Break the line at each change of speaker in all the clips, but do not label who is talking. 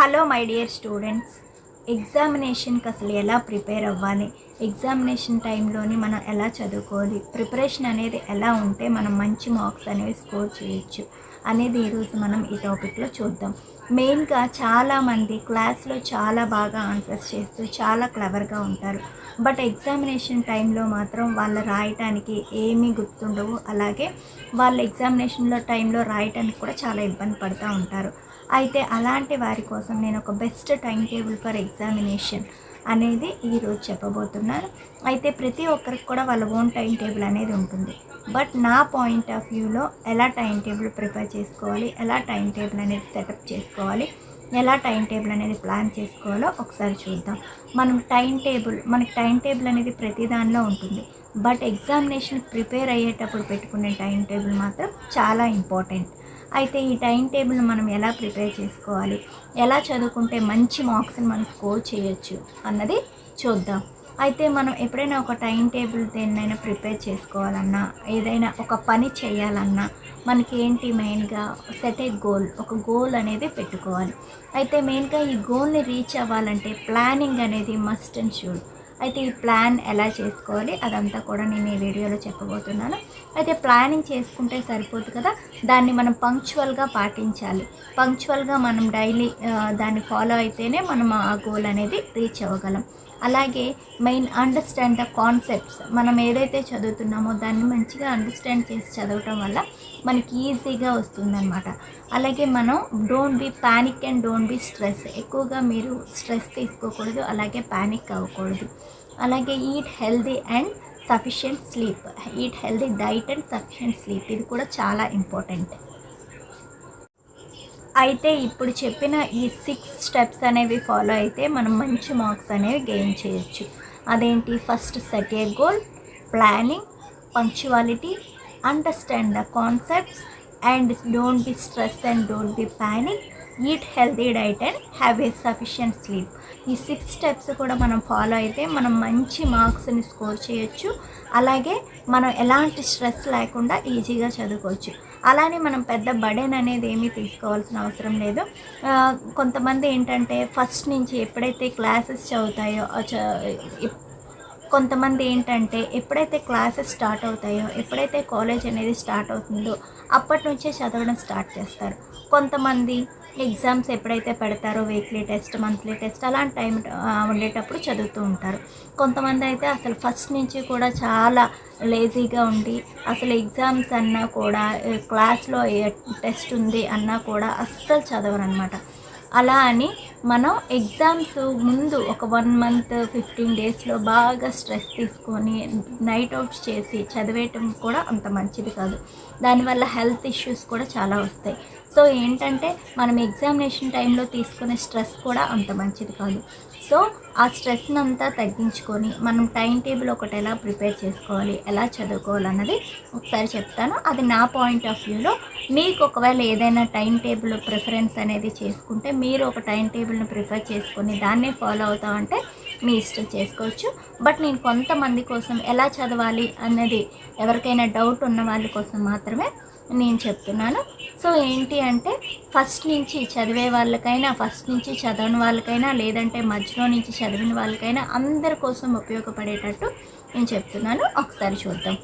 Hello my dear students. ఎగ్జామినేషన్కి అసలు ఎలా prepare అవ్వాలి? ఎగ్జామినేషన్ టైంలోని మనం ఎలా చదువుకోవాలి? ప్రిపరేషన్ అనేది ఎలా ఉంటే మనం మంచి మార్క్స్ అనేవి స్కోర్ చేయొచ్చు అనేది ఈరోజు మనం ఈ టాపిక్లో చూద్దాం. మెయిన్గా చాలామంది క్లాస్లో చాలా బాగా ఆన్సర్స్ చేస్తూ చాలా క్లవర్గా ఉంటారు. బట్ ఎగ్జామినేషన్ టైంలో మాత్రం వాళ్ళు రాయటానికి ఏమీ గుర్తుండవు. అలాగే వాళ్ళ ఎగ్జామినేషన్లో టైంలో రాయటానికి కూడా చాలా ఇబ్బంది పడుతూ ఉంటారు. అయితే అలాంటి వారి కోసం నేను ఒక best time table for examination అనేది ఈరోజు చెప్పబోతున్నాను. అయితే ప్రతి ఒక్కరికి కూడా వాళ్ళ ఓన్ టైం టేబుల్ అనేది ఉంటుంది. బట్ నా పాయింట్ ఆఫ్ వ్యూలో ఎలా టైం టేబుల్ ప్రిపేర్ చేసుకోవాలి ఎలా టైం టేబుల్ అనేది సెటప్ చేసుకోవాలి ఎలా టైం టేబుల్ అనేది ప్లాన్ చేసుకోవాలో ఒకసారి చూద్దాం. మనం టైం టేబుల్ మనకి టైం టేబుల్ అనేది ప్రతి దానిలో ఉంటుంది. బట్ ఎగ్జామినేషన్ ప్రిపేర్ అయ్యేటప్పుడు పెట్టుకునే టైం టేబుల్ మాత్రం చాలా ఇంపార్టెంట్. అయితే ఈ టైం టేబుల్ మనం ఎలా ప్రిపేర్ చేసుకోవాలి? ఎలా చదువుకుంటే మంచి మార్క్స్ని మనం స్కోర్ చేయొచ్చు అన్నది చూద్దాం. అయితే మనం ఎప్పుడైనా ఒక టైం టేబుల్ దేన్నైనా ప్రిపేర్ చేసుకోవాలన్నా ఏదైనా ఒక పని చేయాలన్నా మనకి ఏంటి మెయిన్గా? Set a goal. ఒక గోల్ అనేది పెట్టుకోవాలి. అయితే మెయిన్గా ఈ గోల్ని రీచ్ అవ్వాలంటే ప్లానింగ్ అనేది మస్ట్ అండ్ షూడ్. అయితే ఈ ప్లాన్ ఎలా చేసుకోవాలి అదంతా కూడా నేను ఈ వీడియోలో చెప్పబోతున్నాను. అయితే ప్లానింగ్ చేసుకుంటే సరిపోదు కదా దాన్ని మనం పంక్చువల్గా పాటించాలి. పంక్చువల్గా మనం డైలీ దాన్ని ఫాలో అయితేనే మనం ఆ గోల్ అనేది రీచ్ అవ్వగలం. అలాగే మెయిన్ అండర్స్టాండ్ ద కాన్సెప్ట్స్. మనం ఏదైతే చదువుతున్నామో దాన్ని మంచిగా అండర్స్టాండ్ చేసి చదవటం వల్ల మనకి ఈజీగా వస్తుందన్నమాట. అలాగే మనం don't be panic and don't be stress ఎక్కువగా మీరు స్ట్రెస్ తీసుకోకూడదు అలాగే ప్యానిక్ అవ్వకూడదు. అలాగే eat healthy and sufficient sleep eat healthy diet and sufficient sleep ఇది కూడా చాలా ఇంపార్టెంట్ అయితే ఇప్పుడు చెప్పిన ఈ సిక్స్ స్టెప్స్ అనేవి ఫాలో అయితే మనం మంచి మార్క్స్ అనేవి గెయిన్ చేయొచ్చు. అదేంటి? First set a goal planning punctuality understand the concepts and don't be stress and don't be panic eat healthy diet and have a sufficient sleep ఈ సిక్స్ స్టెప్స్ కూడా మనం ఫాలో అయితే మనం మంచి మార్క్స్ని స్కోర్ చేయొచ్చు. అలాగే మనం ఎలాంటి స్ట్రెస్ లేకుండా ఈజీగా చదువుకోవచ్చు. అలానే మనం పెద్ద బడెన్ అనేది ఏమీ తీసుకోవాల్సిన అవసరం లేదు. కొంతమంది ఏంటంటే ఫస్ట్ నుంచి ఎప్పుడైతే క్లాసెస్ చదువుతాయో చ- కొంతమంది ఏంటంటే ఎప్పుడైతే క్లాసెస్ స్టార్ట్ అవుతాయో ఎప్పుడైతే కాలేజ్ అనేది స్టార్ట్ అవుతుందో అప్పటి నుంచే చదవడం స్టార్ట్ చేస్తారు. కొంతమంది ఎగ్జామ్స్ ఎప్పుడైతే పెడతారో వీక్లీ టెస్ట్ మంత్లీ టెస్ట్ అలాంటి టైం ఉండేటప్పుడు చదువుతూ ఉంటారు. కొంతమంది అయితే అసలు ఫస్ట్ నుంచి కూడా చాలా లేజీగా ఉండి అసలు ఎగ్జామ్స్ అన్నా కూడా క్లాస్లో ఏ టెస్ట్ ఉంది అన్నా కూడా అస్సలు చదవరు అనమాట అలా అని మనం ఎగ్జామ్స్ ముందు ఒక వన్ మంత్ ఫిఫ్టీన్ డేస్లో బాగా స్ట్రెస్ తీసుకొని నైట్ అవుట్స్ చేసి చదివేయటం కూడా అంత మంచిది కాదు. దానివల్ల హెల్త్ ఇష్యూస్ కూడా చాలా వస్తాయి. సో ఏంటంటే మనం ఎగ్జామినేషన్ టైంలో తీసుకునే స్ట్రెస్ కూడా అంత మంచిది కాదు. సో ఆ స్ట్రెస్ని అంతా తగ్గించుకొని మనం టైం టేబుల్ ఒకటి ఎలా ప్రిపేర్ చేసుకోవాలి ఎలా చదువుకోవాలన్నది ఒకసారి చెప్తాను. అది నా పాయింట్ ఆఫ్ వ్యూలో మీకు ఒకవేళ ఏదైనా టైం టేబుల్ ప్రిఫరెన్స్ అనేది చేసుకుంటే మీరు ఒక టైం టేబుల్ని ప్రిఫర్ చేసుకొని దాన్నే ఫాలో అవుతామంటే మీ ఇష్టం చేసుకోవచ్చు. బట్ నేను కొంతమంది కోసం ఎలా చదవాలి అన్నది ఎవరికైనా డౌట్ ఉన్న వాళ్ళ కోసం మాత్రమే నేను చెప్తున్నాను. సో ఏంటి అంటే ఫస్ట్ నుంచి చదివే వాళ్ళకైనా ఫస్ట్ నుంచి చదవని వాళ్ళకైనా లేదంటే మధ్యలో నుంచి చదివిన వాళ్ళకైనా అందరి కోసం ఉపయోగపడేటట్టు నేను చెప్తున్నాను. ఒకసారి చూద్దాం.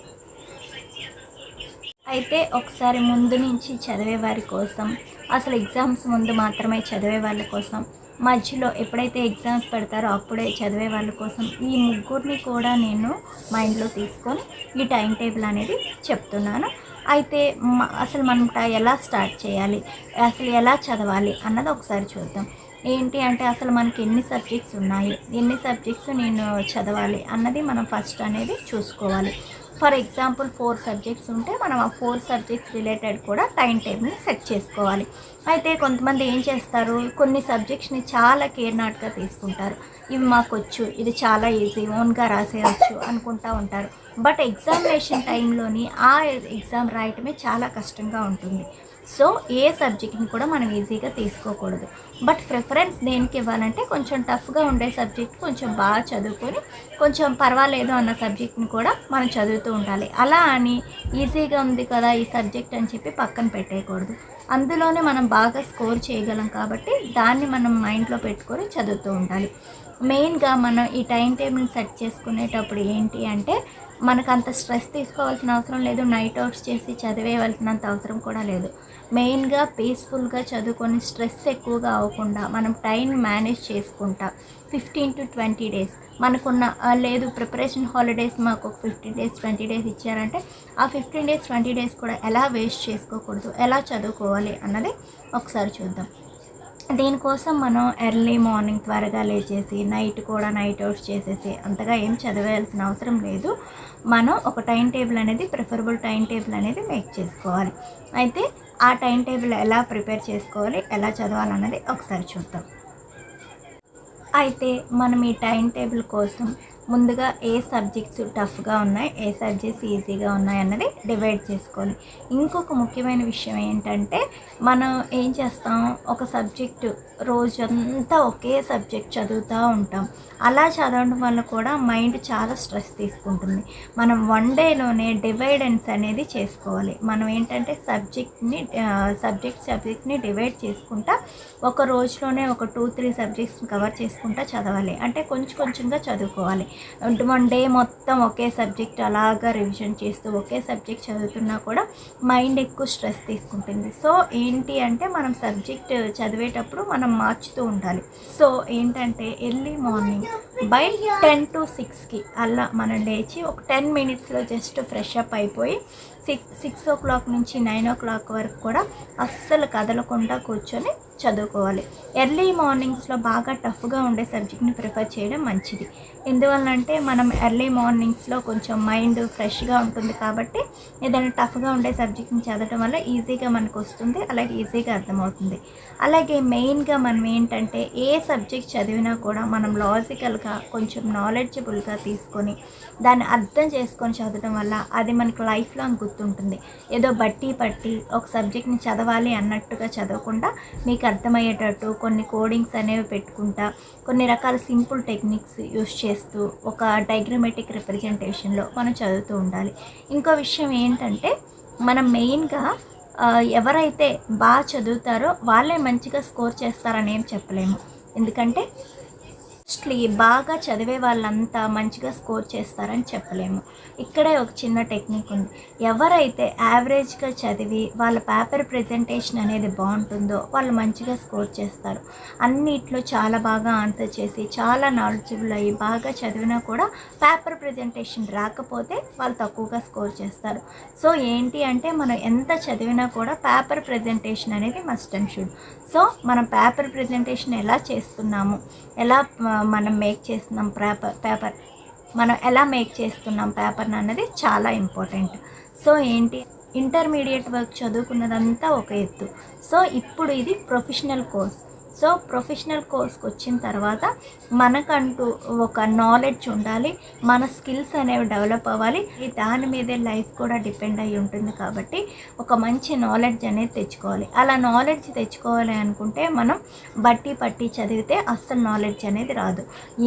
అయితే ఒకసారి ముందు నుంచి చదివే వారి కోసం అసలు ఎగ్జామ్స్ ముందు మాత్రమే చదివే వాళ్ళ కోసం మధ్యలో ఎప్పుడైతే ఎగ్జామ్స్ పెడతారో అప్పుడే చదివే వాళ్ళ కోసం ఈ ముగ్గురిని కూడా నేను మైండ్లో తీసుకొని ఈ టైం టేబుల్ అనేది చెప్తున్నాను. అయితే అసలు మనం ఎలా స్టార్ట్ చేయాలి? అసలు ఎలా చదవాలి? అన్నది ఒకసారి చూద్దాం. ఏంటి అంటే అసలు మనకి ఎన్ని సబ్జెక్ట్స్ ఉన్నాయి? ఎన్ని సబ్జెక్ట్స్ నేను చదవాలి? అన్నది మనం ఫస్ట్ అనేది చూసుకోవాలి. ఫర్ ఎగ్జాంపుల్ ఫోర్ సబ్జెక్ట్స్ ఉంటే మనం ఆ ఫోర్ సబ్జెక్ట్స్ రిలేటెడ్ కూడా టైం టేబుల్ని సెట్ చేసుకోవాలి. అయితే కొంతమంది ఏం చేస్తారు? కొన్ని సబ్జెక్ట్స్ని చాలా కేర్ నాట్గా తీసుకుంటారు. ఇవి మాకు వచ్చు ఇది చాలా ఈజీ ఓన్గా రాసేయచ్చు అనుకుంటా ఉంటారు. బట్ ఎగ్జామినేషన్ టైంలోని ఆ ఎగ్జామ్ రాయటమే చాలా కష్టంగా ఉంటుంది. సో ఏ సబ్జెక్ట్ని కూడా మనం ఈజీగా తీసుకోకూడదు. బట్ ప్రిఫరెన్స్ దేనికి ఇవ్వాలంటే కొంచెం టఫ్గా ఉండే సబ్జెక్ట్ కొంచెం బాగా చదువుకొని కొంచెం పర్వాలేదు అన్న సబ్జెక్ట్ని కూడా మనం చదువుతూ ఉండాలి. అలా అని ఈజీగా ఉంది కదా ఈ సబ్జెక్ట్ అని చెప్పి పక్కన పెట్టేయకూడదు. అందులోనే మనం బాగా స్కోర్ చేయగలం కాబట్టి దాన్ని మనం మైండ్లో పెట్టుకొని చదువుతూ ఉండాలి. మెయిన్గా మనం ఈ టైం టేబుల్ని సెట్ చేసుకునేటప్పుడు ఏంటి అంటే మనకు అంత స్ట్రెస్ తీసుకోవాల్సిన అవసరం లేదు నైట్ అవుట్స్ చేసి చదివేయవలసినంత అవసరం కూడా లేదు. మెయిన్గా పీస్ఫుల్గా చదువుకొని స్ట్రెస్ ఎక్కువగా అవ్వకుండా మనం టైం మేనేజ్ చేసుకుంటా. Fifteen to twenty days. మనకున్న లేదు ప్రిపరేషన్ హాలిడేస్ మాకు ఒక ఫిఫ్టీన్ డేస్ ట్వంటీ డేస్ ఇచ్చారంటే ఆ ఫిఫ్టీన్ డేస్ ట్వంటీ డేస్ కూడా ఎలా వేస్ట్ చేసుకోకూడదు ఎలా చదువుకోవాలి అన్నది ఒకసారి చూద్దాం. దీనికోసం మనం ఎర్లీ మార్నింగ్ త్వరగా లేచేసి నైట్ కూడా నైట్ అవుట్స్ చేసేసి అంతగా ఏం చదివేయాల్సిన అవసరం లేదు. మనం ఒక టైం టేబుల్ అనేది ప్రిఫరబుల్ టైం టేబుల్ అనేది మేక్ చేసుకోవాలి. అయితే ఆ టైం టేబుల్ ఎలా ప్రిపేర్ చేసుకోవాలి ఎలా చదవాలన్నది ఒకసారి చూద్దాం. అయితే మనం ఈ టైం టేబుల్ కోసం ముందుగా ఏ సబ్జెక్ట్స్ టఫ్గా ఉన్నాయి ఏ సబ్జెక్ట్స్ ఈజీగా ఉన్నాయి అన్నది డివైడ్ చేసుకోవాలి. ఇంకొక ముఖ్యమైన విషయం ఏంటంటే మనం ఏం చేస్తాం ఒక సబ్జెక్టు రోజంతా ఒకే సబ్జెక్ట్ చదువుతూ ఉంటాం. అలా చదవడం వల్ల కూడా మైండ్ చాలా స్ట్రెస్ తీసుకుంటుంది. మనం వన్ డేలోనే డివైడెన్స్ అనేది చేసుకోవాలి. మనం ఏంటంటే సబ్జెక్ట్ని సబ్జెక్ట్ సబ్జెక్ట్ని డివైడ్ చేసుకుంటా ఒక రోజులోనే ఒక టూ త్రీ సబ్జెక్ట్స్ని కవర్ చేసుకుంటా చదవాలి. అంటే కొంచెం కొంచెంగా చదువుకోవాలి. వన్ డే మొత్తం ఒకే సబ్జెక్ట్ అలాగా రివిజన్ చేస్తూ ఒకే సబ్జెక్ట్ చదువుతున్నా కూడా మైండ్ ఎక్కువ స్ట్రెస్ తీసుకుంటుంది. సో ఏంటి అంటే మనం సబ్జెక్ట్ చదివేటప్పుడు మనం మార్చుతూ ఉండాలి. సో ఏంటంటే early morning by ten to సిక్స్కి అలా మనం లేచి ఒక టెన్ మినిట్స్లో జస్ట్ ఫ్రెష్ అప్ అయిపోయి సిక్స్ సిక్స్ ఓ క్లాక్ నుంచి నైన్ ఓ క్లాక్ వరకు కూడా అస్సలు కదలకుండా కూర్చొని చదువుకోవాలి. ఎర్లీ మార్నింగ్స్లో బాగా టఫ్గా ఉండే సబ్జెక్ట్ని ప్రిఫర్ చేయడం మంచిది. ఎందువల్లంటే మనం ఎర్లీ మార్నింగ్స్లో కొంచెం మైండ్ ఫ్రెష్గా ఉంటుంది కాబట్టి ఏదైనా టఫ్గా ఉండే సబ్జెక్ట్ని చదవడం వల్ల ఈజీగా మనకు వస్తుంది అలాగే ఈజీగా అర్థమవుతుంది. అలాగే మెయిన్గా మనం ఏంటంటే ఏ సబ్జెక్ట్ చదివినా కూడా మనం లాజికల్గా కొంచెం నాలెడ్జబుల్గా తీసుకొని దాన్ని అర్థం చేసుకొని చదవడం వల్ల అది మనకు లైఫ్ లాంగ్ గుర్తుంటుంది. ఏదో బట్టి పట్టి ఒక సబ్జెక్ట్ని చదవాలి అన్నట్టుగా చదవకుండా మీకు అర్థమయ్యేటట్టు కొన్ని కోడింగ్స్ అనేవి పెట్టుకుంటా కొన్ని రకాల సింపుల్ టెక్నిక్స్ యూస్ చేస్తూ ఒక డైగ్రమెటిక్ రిప్రజెంటేషన్లో మనం చదువుతూ ఉండాలి. ఇంకో విషయం ఏంటంటే మనం మెయిన్గా ఎవరైతే బాగా చదువుతారో వాళ్ళే మంచిగా స్కోర్ చేస్తారని ఏం చెప్పలేము. ఎందుకంటే మోస్ట్లీ బాగా చదివే వాళ్ళంతా మంచిగా స్కోర్ చేస్తారని చెప్పలేము. ఇక్కడే ఒక చిన్న టెక్నిక్ ఉంది. ఎవరైతే యావరేజ్గా చదివి వాళ్ళ పేపర్ ప్రజెంటేషన్ అనేది బాగుంటుందో వాళ్ళు మంచిగా స్కోర్ చేస్తారు. అన్నిట్లో చాలా బాగా ఆన్సర్ చేసి చాలా నాలెడ్జబుల్ అయ్యి బాగా చదివినా కూడా పేపర్ ప్రజెంటేషన్ రాకపోతే వాళ్ళు తక్కువగా స్కోర్ చేస్తారు. సో ఏంటి అంటే మనం ఎంత చదివినా కూడా పేపర్ ప్రజెంటేషన్ అనేది మస్ట్ అండ్ షుడ్ సో మనం పేపర్ ప్రజెంటేషన్ ఎలా చేస్తున్నాము? ఎలా మనం మేక్ చేస్తున్నాం పేపర్ పేపర్. మనం ఎలా మేక్ చేస్తున్నాం పేపర్ని అన్నది చాలా ఇంపార్టెంట్. సో ఏంటి? ఇంటర్మీడియట్ వర్క్ చదువుకున్నదంతా ఒక ఎత్తు. సో ఇప్పుడు ఇది ప్రొఫెషనల్ కోర్స్. సో ప్రొఫెషనల్ కోర్స్కి వచ్చిన తర్వాత మనకంటూ ఒక నాలెడ్జ్ ఉండాలి మన స్కిల్స్ అనేవి డెవలప్ అవ్వాలి. ఈ దాని మీదే లైఫ్ కూడా డిపెండ్ అయి ఉంటుంది కాబట్టి ఒక మంచి నాలెడ్జ్ అనేది తెచ్చుకోవాలి. అలా నాలెడ్జ్ తెచ్చుకోవాలి అనుకుంటే మనం బట్టి పట్టి చదివితే అస్సలు నాలెడ్జ్ అనేది రాదు.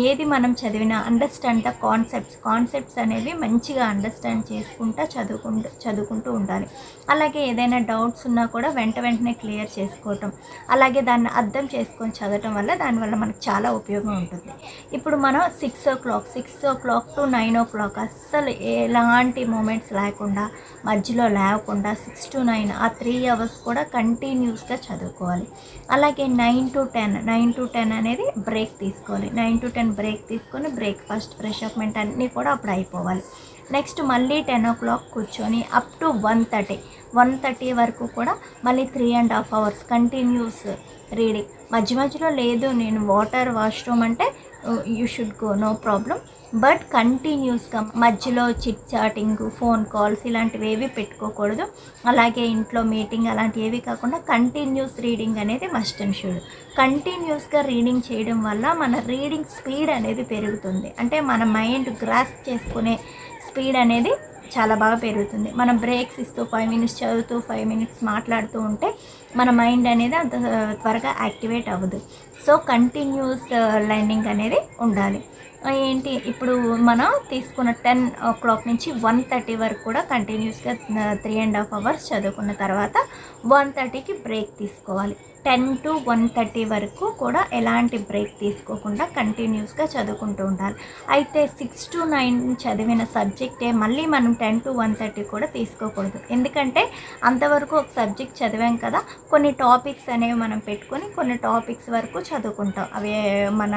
ఏది మనం చదివినా అండర్స్టాండ్ ద కాన్సెప్ట్స్ కాన్సెప్ట్స్ అనేవి మంచిగా అండర్స్టాండ్ చేసుకుంటూ చదువుకుంటూ చదువుకుంటూ ఉండాలి. అలాగే ఏదైనా డౌట్స్ ఉన్నా కూడా వెంట వెంటనే క్లియర్ చేసుకోవటం. అలాగే దాన్ని అర్థం చేసుకొని చదవటం వల్ల దానివల్ల మనకు చాలా ఉపయోగం ఉంటుంది. ఇప్పుడు మనం six o'clock six o'clock to nine o'clock అస్సలు ఎలాంటి మూమెంట్స్ లేకుండా మధ్యలో లేకుండా సిక్స్ టు నైన్ ఆ త్రీ అవర్స్ కూడా కంటిన్యూస్గా చదువుకోవాలి. అలాగే nine to ten nine to ten అనేది బ్రేక్ తీసుకోవాలి. నైన్ టు టెన్ బ్రేక్ తీసుకొని బ్రేక్ఫాస్ట్ ఫ్రెష్ అప్మెంట్ అన్నీ కూడా అప్పుడు అయిపోవాలి. నెక్స్ట్ మళ్ళీ టెన్ ఓ క్లాక్ కూర్చొని up to one thirty one thirty వరకు కూడా మళ్ళీ three and half hours continuous reading మధ్య మధ్యలో లేదు నేను వాటర్ వాష్రూమ్ అంటే you should go no problem but కంటిన్యూస్గా మధ్యలో చిట్ చాటింగ్ ఫోన్ కాల్స్ ఇలాంటివి ఏవి పెట్టుకోకూడదు. అలాగే ఇంట్లో మీటింగ్ అలాంటివి ఏవి కాకుండా కంటిన్యూస్ రీడింగ్ అనేది మస్ట్ అండ్ షుడ్ కంటిన్యూస్గా రీడింగ్ చేయడం వల్ల మన రీడింగ్ స్పీడ్ అనేది పెరుగుతుంది. అంటే మన మైండ్ గ్రాస్ప్ చేసుకునే స్పీడ్ అనేది చాలా బాగా పెరుగుతుంది. మనం బ్రేక్స్ ఇస్తూ ఫైవ్ మినిట్స్ చదువుతూ ఫైవ్ మినిట్స్ మాట్లాడుతూ ఉంటే మన మైండ్ అనేది అంత త్వరగా యాక్టివేట్ అవ్వదు. సో కంటిన్యూస్ లెర్నింగ్ అనేది ఉండాలి. ఏంటి? ఇప్పుడు మనం తీసుకున్న టెన్ ఓ క్లాక్ నుంచి వన్ థర్టీ వరకు కూడా కంటిన్యూస్గా త్రీ అండ్ హాఫ్ అవర్స్ చదువుకున్న తర్వాత వన్ థర్టీకి బ్రేక్ తీసుకోవాలి. టెన్ టు వన్ థర్టీ వరకు కూడా ఎలాంటి బ్రేక్ తీసుకోకుండా కంటిన్యూస్గా చదువుకుంటూ ఉండాలి. అయితే సిక్స్ టు నైన్ చదివిన సబ్జెక్టే మళ్ళీ మనం టెన్ టు వన్ థర్టీ కూడా తీసుకోకూడదు. ఎందుకంటే అంతవరకు ఒక సబ్జెక్ట్ చదివాం కదా కొన్ని టాపిక్స్ అనేవి మనం పెట్టుకొని కొన్ని టాపిక్స్ వరకు చదువుకుంటాం. అవి మన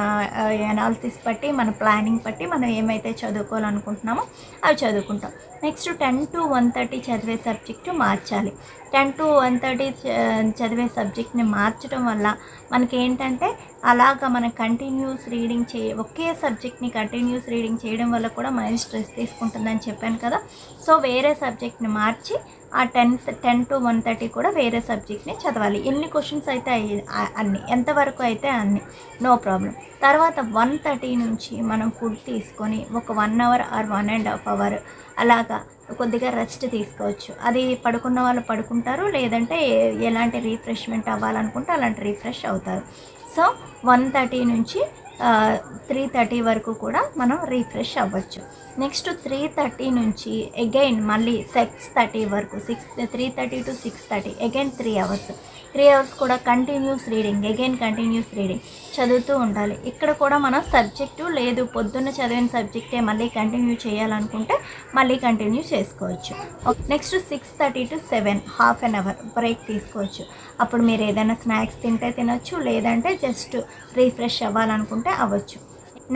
ఎనాలిసిస్ బట్టి మన ప్లానింగ్ బట్టి మనం ఏమైతే చదువుకోవాలనుకుంటున్నామో అవి చదువుకుంటాం. Next ten to one thirty చదివే సబ్జెక్టు మార్చాలి. టెన్ టు వన్ థర్టీ చదివే సబ్జెక్ట్ని మార్చడం వల్ల మనకి ఏంటంటే అలాగా మనం కంటిన్యూస్ రీడింగ్ చే ఒకే సబ్జెక్ట్ని కంటిన్యూస్ రీడింగ్ చేయడం వల్ల కూడా మైండ్ స్ట్రెస్ తీసుకుంటుందని చెప్పాను కదా. సో వేరే సబ్జెక్ట్ని మార్చి ఆ tenth ten to one thirty కూడా వేరే సబ్జెక్ట్ని చదవాలి. ఎన్ని క్వశ్చన్స్ అయితే అయ్యి- అన్ని. ఎంతవరకు అయితే అన్ని. No problem. తర్వాత వన్ థర్టీ నుంచి మనం ఫుడ్ తీసుకొని ఒక one hour or one and half hour అలాగా కొద్దిగా రెస్ట్ తీసుకోవచ్చు. అది పడుకున్న వాళ్ళు పడుకుంటారు లేదంటే ఎలాంటి రీఫ్రెష్మెంట్ అవ్వాలనుకుంటే అలాంటి రీఫ్రెష్ అవుతారు. సో వన్ థర్టీ నుంచి త్రీ థర్టీ వరకు కూడా మనం రీఫ్రెష్ అవ్వచ్చు. నెక్స్ట్ త్రీ థర్టీ నుంచి అగైన్ మళ్ళీ సిక్స్ థర్టీ వరకు six three thirty to six thirty again three hours three hours కూడా continuous reading again continuous reading చదువుతూ ఉండాలి. ఇక్కడ కూడా మనం సబ్జెక్టు లేదు. పొద్దున్న చదివిన సబ్జెక్టే మళ్ళీ కంటిన్యూ చేయాలనుకుంటే మళ్ళీ కంటిన్యూ చేసుకోవచ్చు. Next six thirty to seven half an hour break తీసుకోవచ్చు. అప్పుడు మీరు ఏదైనా స్నాక్స్ తింటే తినొచ్చు లేదంటే జస్ట్ రీఫ్రెష్ అవ్వాలనుకుంటే అవ్వచ్చు.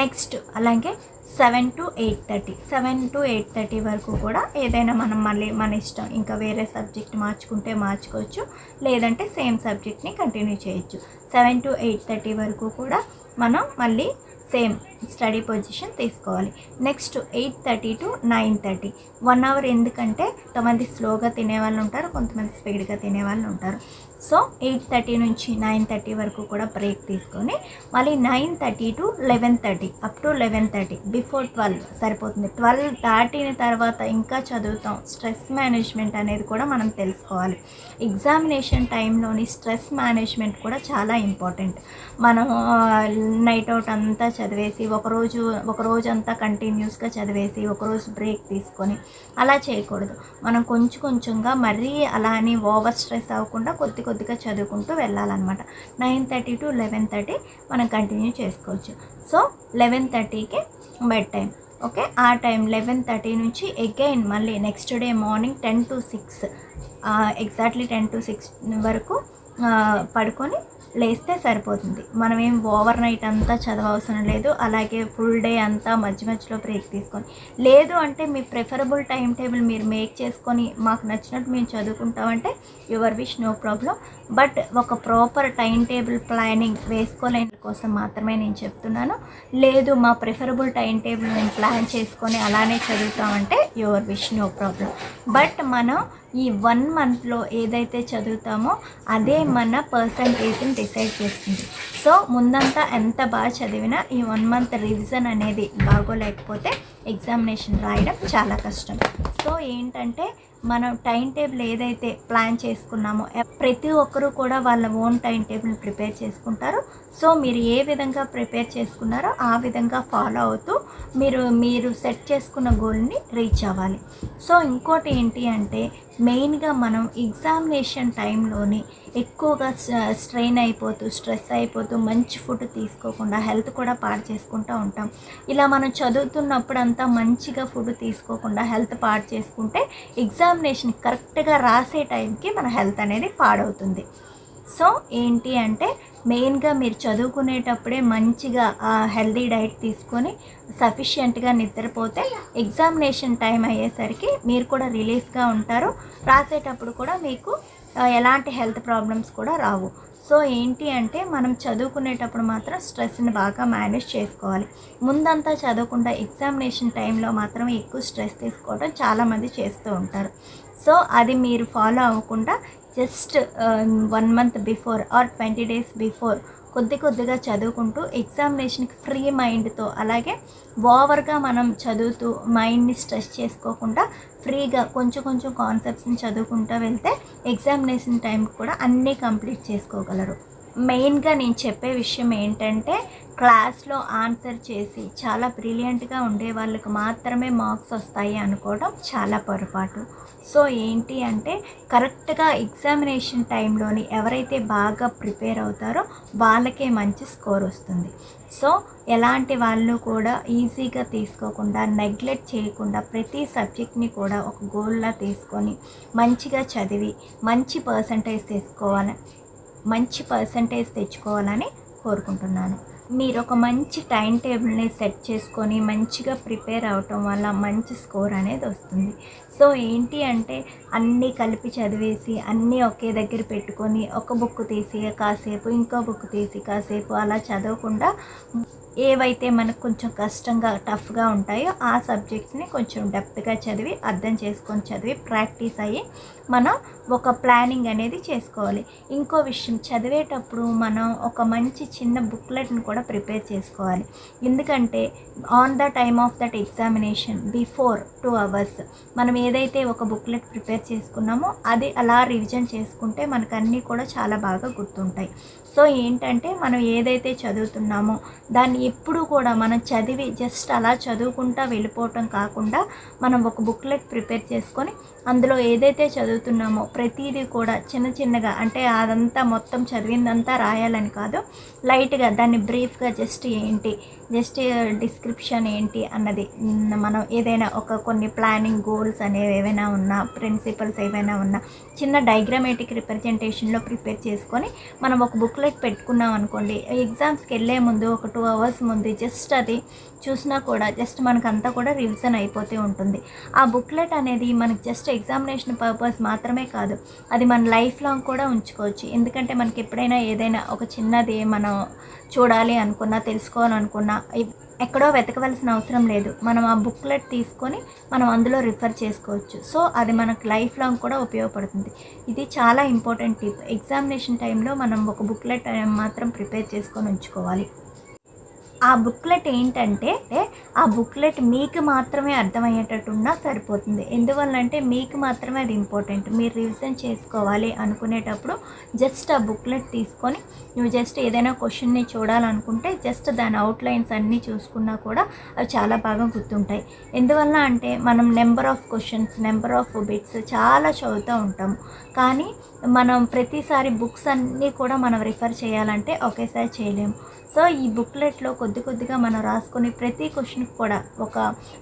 నెక్స్ట్ అలాగే seven to eight thirty. Seven to eight thirty వరకు కూడా ఏదైనా మనం మళ్ళీ మన ఇష్టం ఇంకా వేరే సబ్జెక్ట్ మార్చుకుంటే మార్చుకోవచ్చు లేదంటే సేమ్ సబ్జెక్ట్ని కంటిన్యూ చేయొచ్చు. సెవెన్ టు ఎయిట్ థర్టీ వరకు కూడా మనం మళ్ళీ సేమ్ స్టడీ పొజిషన్ తీసుకోవాలి. Next eight thirty to nine thirty. One hour ఎందుకంటే కొంతమంది స్లోగా తినే వాళ్ళు ఉంటారు కొంతమంది స్పీడ్గా తినే వాళ్ళు ఉంటారు. సో ఎయిట్ థర్టీ నుంచి నైన్ థర్టీ వరకు కూడా బ్రేక్ తీసుకొని మళ్ళీ nine thirty to eleven thirty up to eleven thirty before twelve సరిపోతుంది. ట్వెల్వ్ దాటిన తర్వాత ఇంకా చదువుతాం. స్ట్రెస్ మేనేజ్మెంట్ అనేది కూడా మనం తెలుసుకోవాలి. ఎగ్జామినేషన్ టైంలోని స్ట్రెస్ మేనేజ్మెంట్ కూడా చాలా ఇంపార్టెంట్. మనం నైట్ అవుట్ అంతా చదివేసి ఒకరోజు ఒక రోజు అంతా కంటిన్యూస్గా చదివేసి ఒకరోజు బ్రేక్ తీసుకొని అలా చేయకూడదు. మనం కొంచెం కొంచెంగా మరీ అలా అని ఓవర్ స్ట్రెస్ అవ్వకుండా కొద్ది కొద్దిగా చదువుకుంటూ వెళ్ళాలన్నమాట. Nine thirty to eleven thirty మనం కంటిన్యూ చేసుకోవచ్చు. సో లెవెన్ థర్టీకి బెడ్ టైం ఓకే? ఆ టైం లెవెన్ థర్టీ నుంచి అగైన్ మళ్ళీ next day morning ten to six exactly ten to six వరకు పడుకొని లేస్తే సరిపోతుంది. మనం ఏం ఓవర్ నైట్ అంతా చదవవసరం లేదు. అలాగే ఫుల్ డే అంతా మధ్య మధ్యలో బ్రేక్ తీసుకొని. లేదు అంటే మీ ప్రిఫరబుల్ టైం టేబుల్ మీరు మేక్ చేసుకొని మాకు నచ్చినట్టు మేము చదువుకుంటామంటే your wish no problem. But ఒక ప్రాపర్ టైం టేబుల్ ప్లానింగ్ వేసుకోలేని కోసం మాత్రమే నేను చెప్తున్నాను. లేదు మా ప్రిఫరబుల్ టైం టేబుల్ మేము ప్లాన్ చేసుకొని అలానే చదువుతామంటే your wish no problem. But మనం ఈ వన్ మంత్లో ఏదైతే చదువుతామో అదే మన పర్సంటేజ్ని డిసైడ్ చేస్తుంది. సో ముందంతా ఎంత బాగా చదివినా ఈ వన్ మంత్ రివిజన్ అనేది బాగోలేకపోతే ఎగ్జామినేషన్ రాయడం చాలా కష్టం. సో ఏంటంటే మనం టైం టేబుల్ ఏదైతే ప్లాన్ చేసుకున్నామో ప్రతి ఒక్కరూ కూడా వాళ్ళ ఓన్ టైం టేబుల్ ప్రిపేర్ చేసుకుంటారు. సో మీరు ఏ విధంగా ప్రిపేర్ చేసుకున్నారో ఆ విధంగా ఫాలో అవుతూ మీరు మీరు సెట్ చేసుకున్న గోల్ని రీచ్ అవ్వాలి. సో ఇంకోటి ఏంటి అంటే మెయిన్గా మనం ఎగ్జామినేషన్ టైంలోని ఎక్కువగా స్ట్రెయిన్ అయిపోతూ స్ట్రెస్ అయిపోతూ మంచి ఫుడ్ తీసుకోకుండా హెల్త్ కూడా పాడు చేసుకుంటూ ఉంటాం. ఇలా మనం చదువుతున్నప్పుడు అంతా మంచిగా ఫుడ్ తీసుకోకుండా హెల్త్ పాడు చేసుకుంటే ఎగ్జామినేషన్ కరెక్ట్గా రాసే టైంకి మన హెల్త్ అనేది పాడవుతుంది. సో ఏంటి అంటే మెయిన్గా మీరు చదువుకునేటప్పుడే మంచిగా హెల్దీ డైట్ తీసుకొని సఫిషియెంట్గా నిద్రపోతే ఎగ్జామినేషన్ టైం అయ్యేసరికి మీరు కూడా రిలీఫ్గా ఉంటారు. రాసేటప్పుడు కూడా మీకు ఎలాంటి హెల్త్ ప్రాబ్లమ్స్ కూడా రావు. సో ఏంటి అంటే మనం చదువుకునేటప్పుడు మాత్రం స్ట్రెస్ని బాగా మేనేజ్ చేసుకోవాలి. ముందంతా చదవకుండా ఎగ్జామినేషన్ టైంలో మాత్రం ఎక్కువ స్ట్రెస్ తీసుకోవడం చాలామంది చేస్తూ ఉంటారు. సో అది మీరు ఫాలో అవ్వకుండా just one month before or twenty days before కొద్ది కొద్దిగా చదువుకుంటూ ఎగ్జామినేషన్కి ఫ్రీ మైండ్తో అలాగే ఓవర్గా మనం చదువుతూ మైండ్ని స్ట్రెస్ చేసుకోకుండా ఫ్రీగా కొంచెం కొంచెం కాన్సెప్ట్స్ని చదువుకుంటూ వెళ్తే ఎగ్జామినేషన్ టైంకి కూడా అన్నీ కంప్లీట్ చేసుకోగలరు. మెయిన్గా నేను చెప్పే విషయం ఏంటంటే క్లాస్లో ఆన్సర్ చేసి చాలా బ్రిలియంట్గా ఉండే వాళ్ళకి మాత్రమే మార్క్స్ వస్తాయి అనుకోవడం చాలా పొరపాటు. సో ఏంటి అంటే కరెక్ట్గా ఎగ్జామినేషన్ టైంలోని ఎవరైతే బాగా ప్రిపేర్ అవుతారో వాళ్ళకే మంచి స్కోర్ వస్తుంది. సో ఎలాంటి వాళ్ళు కూడా ఈజీగా తీసుకోకుండా నెగ్లెక్ట్ చేయకుండా ప్రతి సబ్జెక్ట్ని కూడా ఒక గోల్లా తీసుకొని మంచిగా చదివి మంచి పర్సంటేజ్ తెచ్చుకోవాలి మంచి పర్సంటేజ్ తెచ్చుకోవాలని కోరుకుంటున్నాను. మీరు ఒక మంచి టైం టేబుల్ని సెట్ చేసుకొని మంచిగా ప్రిపేర్ అవటం వల్ల మంచి స్కోర్ అనేది వస్తుంది. సో ఏంటి అంటే అన్నీ కలిపి చదివేసి అన్నీ ఒకే దగ్గర పెట్టుకొని ఒక బుక్ తీసి కాసేపు ఇంకో బుక్ తీసి కాసేపు అలా చదవకుండా ఏవైతే మనకు కొంచెం కష్టంగా టఫ్గా ఉంటాయో ఆ సబ్జెక్ట్స్ని కొంచెం డెప్త్గా చదివి అర్థం చేసుకొని చదివి ప్రాక్టీస్ అయ్యి మనం ఒక ప్లానింగ్ అనేది చేసుకోవాలి. ఇంకో విషయం చదివేటప్పుడు మనం ఒక మంచి చిన్న బుక్లెట్ని కూడా కూడా ప్రిపేర్ చేసుకోవాలి. ఎందుకంటే on the time of that examination before two hours మనం ఏదైతే ఒక బుక్లెట్ ప్రిపేర్ చేసుకున్నామో అది అలా రివిజన్ చేసుకుంటే మనకు అన్నీ కూడా చాలా బాగా గుర్తుంటాయి. సో ఏంటంటే మనం ఏదైతే చదువుతున్నామో దాన్ని ఎప్పుడు కూడా మనం చదివి జస్ట్ అలా చదువుకుంటా వెళ్ళిపోవటం కాకుండా మనం ఒక బుక్లెట్ ప్రిపేర్ చేసుకొని అందులో ఏదైతే చదువుతున్నామో ప్రతిదీ కూడా చిన్న చిన్నగా అంటే అదంతా మొత్తం చదివిందంతా రాయాలని కాదు లైట్గా దాన్ని బ్రీఫ్గా జస్ట్ ఏంటి జస్ట్ డిస్క్రిప్షన్ ఏంటి అన్నది. మనం ఏదైనా ఒక కొన్ని ప్లానింగ్ గోల్స్ అనేవి ఏవైనా ఉన్నా ప్రిన్సిపల్స్ ఏవైనా ఉన్నా చిన్న డైగ్రామేటిక్ రిప్రజెంటేషన్లో ప్రిపేర్ చేసుకొని మనం ఒక బుక్లెట్ పెట్టుకున్నాం అనుకోండి ఎగ్జామ్స్కి వెళ్ళే ముందు ఒక టూ అవర్స్ ముందు జస్ట్ అది చూసినా కూడా జస్ట్ మనకు అంతా కూడా రివిజన్ అయిపోతూ ఉంటుంది. ఆ బుక్లెట్ అనేది మనకి జస్ట్ ఎగ్జామినేషన్ పర్పస్ మాత్రమే కాదు. అది మన లైఫ్ లాంగ్ కూడా ఉంచుకోవచ్చు. ఎందుకంటే మనకి ఎప్పుడైనా ఏదైనా ఒక చిన్నది మనం చూడాలి అనుకున్నా తెలుసుకోవాలనుకున్నా ఎక్కడో వెతకవలసిన అవసరం లేదు. మనం ఆ బుక్లెట్ తీసుకొని మనం అందులో రిఫర్ చేసుకోవచ్చు. సో అది మనకు లైఫ్ లాంగ్ కూడా ఉపయోగపడుతుంది. ఇది చాలా ఇంపార్టెంట్ టిప్ ఎగ్జామినేషన్ టైంలో మనం ఒక బుక్లెట్ మాత్రం ప్రిపేర్ చేసుకొని ఉంచుకోవాలి. ఆ బుక్లెట్ ఏంటంటే ఆ బుక్లెట్ మీకు మాత్రమే అర్థమయ్యేటట్టున్నా సరిపోతుంది. ఎందువల్లంటే మీకు మాత్రమే అది ఇంపార్టెంట్. మీరు రివిజన్ చేసుకోవాలి అనుకునేటప్పుడు జస్ట్ ఆ బుక్లెట్ తీసుకొని నువ్వు జస్ట్ ఏదైనా క్వశ్చన్ని చూడాలనుకుంటే జస్ట్ దాని అవుట్లైన్స్ అన్నీ చూసుకున్నా కూడా అవి చాలా బాగా గుర్తుంటాయి. ఎందువల్ల అంటే మనం number of questions number of bits చాలా చదువుతూ ఉంటాము కానీ మనం ప్రతిసారి బుక్స్ అన్నీ కూడా మనం రిఫర్ చేయాలంటే ఒకేసారి చేయలేము సో ఈ బుక్లెట్లో కొద్ది కొద్దిగా మనం రాసుకొని ప్రతి క్వశ్చన్కి కూడా ఒక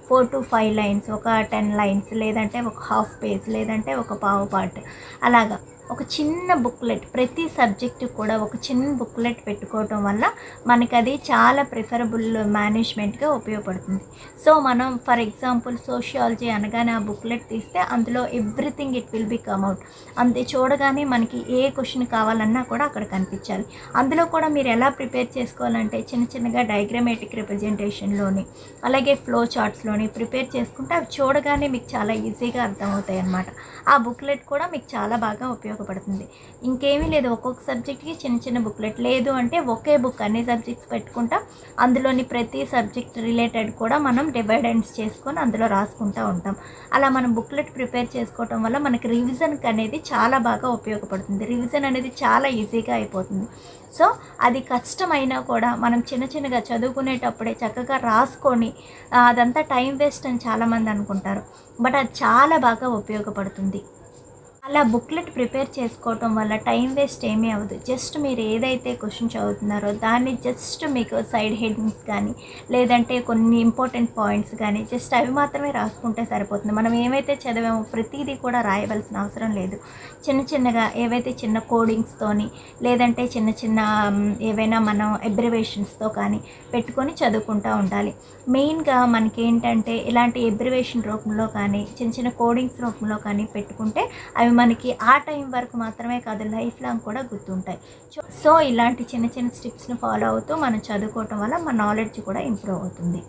ఫోర్ టు ఫైవ్ లైన్స్ ఒక టెన్ లైన్స్ లేదంటే ఒక హాఫ్ పేజ్ లేదంటే ఒక పావు పార్ట్ అలాగా. ఒక చిన్న బుక్లెట్ ప్రతి సబ్జెక్టు కూడా ఒక చిన్న బుక్లెట్ పెట్టుకోవటం వల్ల మనకి అది చాలా ప్రిఫరబుల్ మేనేజ్మెంట్గా ఉపయోగపడుతుంది. సో మనం ఫర్ ఎగ్జాంపుల్ సోషియాలజీ అనగానే ఆ బుక్లెట్ తీస్తే అందులో everything it will be come out అంతే చూడగానే మనకి ఏ క్వశ్చన్ కావాలన్నా కూడా అక్కడ కనిపించాలి. అందులో కూడా మీరు ఎలా ప్రిపేర్ చేసుకోవాలంటే చిన్న చిన్నగా డయాగ్రమేటిక్ రిప్రజెంటేషన్లోని అలాగే ఫ్లో చార్ట్స్లోని ప్రిపేర్ చేసుకుంటే అవి చూడగానే మీకు చాలా ఈజీగా అర్థమవుతాయి అన్నమాట ఆ బుక్లెట్ కూడా మీకు చాలా బాగా ఉపయోగపడుతుంది. ఇంకేమీ లేదు. ఒక్కొక్క సబ్జెక్ట్కి చిన్న చిన్న బుక్లెట్ లేదు అంటే ఒకే బుక్ అన్ని సబ్జెక్ట్స్ పెట్టుకుంటా అందులోని ప్రతి సబ్జెక్ట్ రిలేటెడ్ కూడా మనం డివైడెన్స్ చేసుకొని అందులో రాసుకుంటూ ఉంటాం. అలా మనం బుక్లెట్ ప్రిపేర్ చేసుకోవటం వల్ల మనకి రివిజన్కి అనేది చాలా బాగా ఉపయోగపడుతుంది. రివిజన్ అనేది చాలా ఈజీగా అయిపోతుంది. సో అది కష్టమైనా కూడా మనం చిన్న చిన్నగా చదువుకునేటప్పుడే చక్కగా రాసుకొని అదంతా టైం వేస్ట్ అని చాలామంది అనుకుంటారు. బట్ అది చాలా బాగా ఉపయోగపడుతుంది. అలా బుక్లెట్ ప్రిపేర్ చేసుకోవటం వల్ల టైం వేస్ట్ ఏమీ అవ్వదు. జస్ట్ మీరు ఏదైతే క్వశ్చన్ చదువుతున్నారో దాన్ని జస్ట్ మీకు సైడ్ హెడ్డింగ్స్ కానీ లేదంటే కొన్ని ఇంపార్టెంట్ పాయింట్స్ కానీ జస్ట్ అవి మాత్రమే రాసుకుంటే సరిపోతుంది. మనం ఏమైతే చదివామో ప్రతిదీ కూడా రాయవలసిన అవసరం లేదు. చిన్న చిన్నగా ఏవైతే చిన్న కోడింగ్స్తోని లేదంటే చిన్న చిన్న ఏవైనా మనం ఎబ్రివేషన్స్తో కానీ పెట్టుకొని చదువుకుంటూ ఉండాలి. మెయిన్గా మనకి ఏంటంటే ఇలాంటి ఎబ్రివేషన్ రూపంలో కానీ చిన్న చిన్న కోడింగ్స్ రూపంలో కానీ పెట్టుకుంటే అవి మనకి ఆ టైం వరకు మాత్రమే కాదు లైఫ్ లాంగ్ కూడా గుర్తుంటాయి. సో- సో ఇలాంటి చిన్న చిన్న స్టెప్స్ని ఫాలో అవుతూ మనం చదువుకోవటం వల్ల మన నాలెడ్జ్ కూడా ఇంప్రూవ్ అవుతుంది.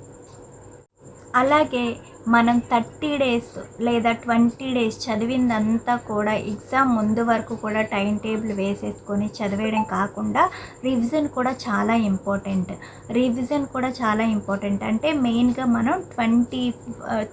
అలాగే మనం థర్టీ డేస్ లేదా ట్వంటీ డేస్ చదివిందంతా కూడా ఎగ్జామ్ ముందు వరకు కూడా టైం టేబుల్ వేసేసుకొని చదివేయడం కాకుండా రివిజన్ కూడా చాలా ఇంపార్టెంట్. రివిజన్ కూడా చాలా ఇంపార్టెంట్. అంటే మెయిన్గా మనం twenty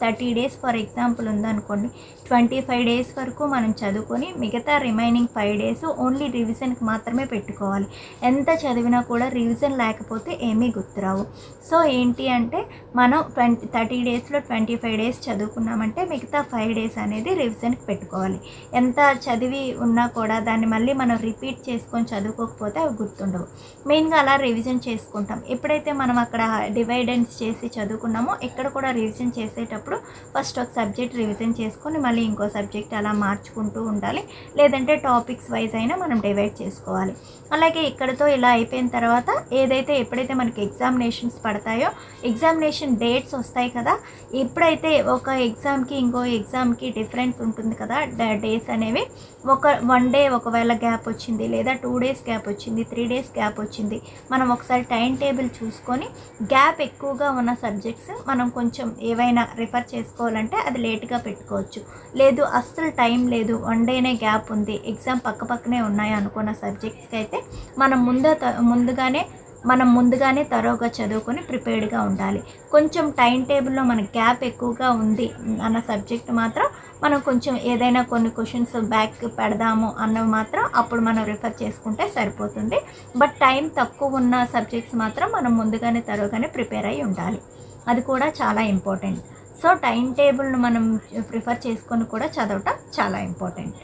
thirty days for example ఉందనుకోండి ట్వంటీ ఫైవ్ డేస్ వరకు మనం చదువుకొని మిగతా రిమైనింగ్ ఫైవ్ డేస్ ఓన్లీ రివిజన్కి మాత్రమే పెట్టుకోవాలి. ఎంత చదివినా కూడా రివిజన్ లేకపోతే ఏమీ గుర్తురావు. సో ఏంటి అంటే మనం ట్వంటీ థర్టీ డేస్లో ట్వంటీ ఫైవ్ డేస్ చదువుకున్నామంటే మిగతా ఫైవ్ డేస్ అనేది రివిజన్కి పెట్టుకోవాలి. ఎంత చదివి ఉన్నా కూడా దాన్ని మళ్ళీ మనం రిపీట్ చేసుకొని చదువుకోకపోతే అవి గుర్తుండవు. మెయిన్గా అలా రివిజన్ చేసుకుంటాం. ఎప్పుడైతే మనం అక్కడ డివైడెన్స్ చేసి చదువుకున్నామో ఇక్కడ కూడా రివిజన్ చేసేటప్పుడు ఫస్ట్ ఒక సబ్జెక్ట్ రివిజన్ చేసుకొని మళ్ళీ ఇంకో సబ్జెక్ట్ అలా మార్చుకుంటూ ఉండాలి. లేదంటే టాపిక్స్ వైజ్ అయినా మనం డివైడ్ చేసుకోవాలి. అలాగే ఇక్కడతో ఇలా అయిపోయిన తర్వాత ఏదైతే ఎప్పుడైతే మనకి ఎగ్జామినేషన్స్ పడతాయో ఎగ్జామినేషన్ డేట్స్ వస్తాయి కదా ఎప్పుడైతే ఒక ఎగ్జామ్కి ఇంకో ఎగ్జామ్కి డిఫరెన్స్ ఉంటుంది కదా డేస్ అనేవి. ఒక వన్ డే ఒకవేళ గ్యాప్ వచ్చింది లేదా టూ డేస్ గ్యాప్ వచ్చింది త్రీ డేస్ గ్యాప్ వచ్చింది మనం ఒకసారి టైం టేబుల్ చూసుకొని గ్యాప్ ఎక్కువగా ఉన్న సబ్జెక్ట్స్ మనం కొంచెం ఏవైనా రిఫర్ చేసుకోవాలంటే అది లేట్గా పెట్టుకోవచ్చు. లేదు అస్సలు టైం లేదు వన్ డేనే గ్యాప్ ఉంది ఎగ్జామ్ పక్క పక్కనే ఉన్నాయి అనుకున్న సబ్జెక్ట్స్కి అయితే మనం ముందే త- ముందుగానే మనం ముందుగానే తరోగా చదువుకొని ప్రిపేర్డ్గా ఉండాలి. కొంచెం టైం టేబుల్లో మన గ్యాప్ ఎక్కువగా ఉంది అన్న సబ్జెక్ట్ మాత్రం మనం కొంచెం ఏదైనా కొన్ని క్వశ్చన్స్ బ్యాక్ పెడదాము అన్నవి మాత్రం అప్పుడు మనం రిఫర్ చేసుకుంటే సరిపోతుంది. బట్ టైం తక్కువ ఉన్న సబ్జెక్ట్స్ మాత్రం మనం ముందుగానే తరోగానే ప్రిపేర్ అయి ఉండాలి. అది కూడా చాలా ఇంపార్టెంట్. సో టైం టేబుల్ను మనం ప్రిఫర్ చేసుకొని కూడా చదవటం చాలా ఇంపార్టెంట్.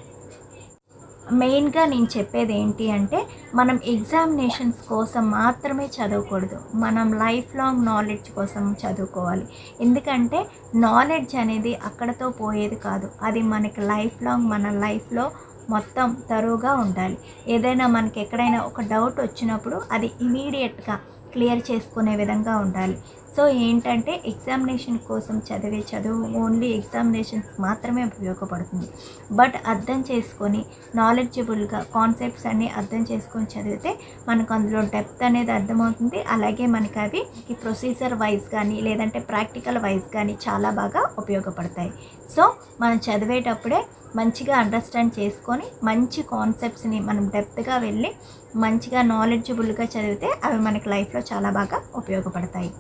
మెయిన్గా నేను చెప్పేది ఏంటి అంటే మనం ఎగ్జామినేషన్స్ కోసం మాత్రమే చదవకూడదు. మనం లైఫ్ లాంగ్ నాలెడ్జ్ కోసం చదువుకోవాలి. ఎందుకంటే నాలెడ్జ్ అనేది అక్కడతో పోయేది కాదు. అది మనకి లైఫ్ లాంగ్ మన లైఫ్లో మొత్తం తరువుగా ఉండాలి. ఏదైనా మనకి ఎక్కడైనా ఒక డౌట్ వచ్చినప్పుడు అది ఇమీడియట్గా క్లియర్ చేసుకునే విధంగా ఉండాలి. సో ఏంటంటే ఎగ్జామినేషన్ కోసం చదివే చదువు ఓన్లీ ఎగ్జామినేషన్స్ మాత్రమే ఉపయోగపడుతుంది. బట్ అర్థం చేసుకొని నాలెడ్జబుల్గా కాన్సెప్ట్స్ అన్నీ అర్థం చేసుకొని చదివితే మనకు అందులో డెప్త్ అనేది అర్థమవుతుంది. అలాగే మనకి అవి ఈ ప్రొసీజర్ వైజ్ కానీ లేదంటే ప్రాక్టికల్ వైజ్ కానీ చాలా బాగా ఉపయోగపడతాయి. సో మనం చదివేటప్పుడే మంచిగా అండర్స్టాండ్ చేసుకొని మంచి కాన్సెప్ట్స్ని మనం డెప్త్గా వెళ్ళి మంచిగా నాలెడ్జబుల్గా చదివితే అవి మనకి లైఫ్లో చాలా బాగా ఉపయోగపడతాయి.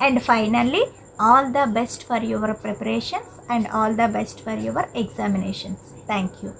And finally, all the best for your preparations and all the best for your examinations. Thank you.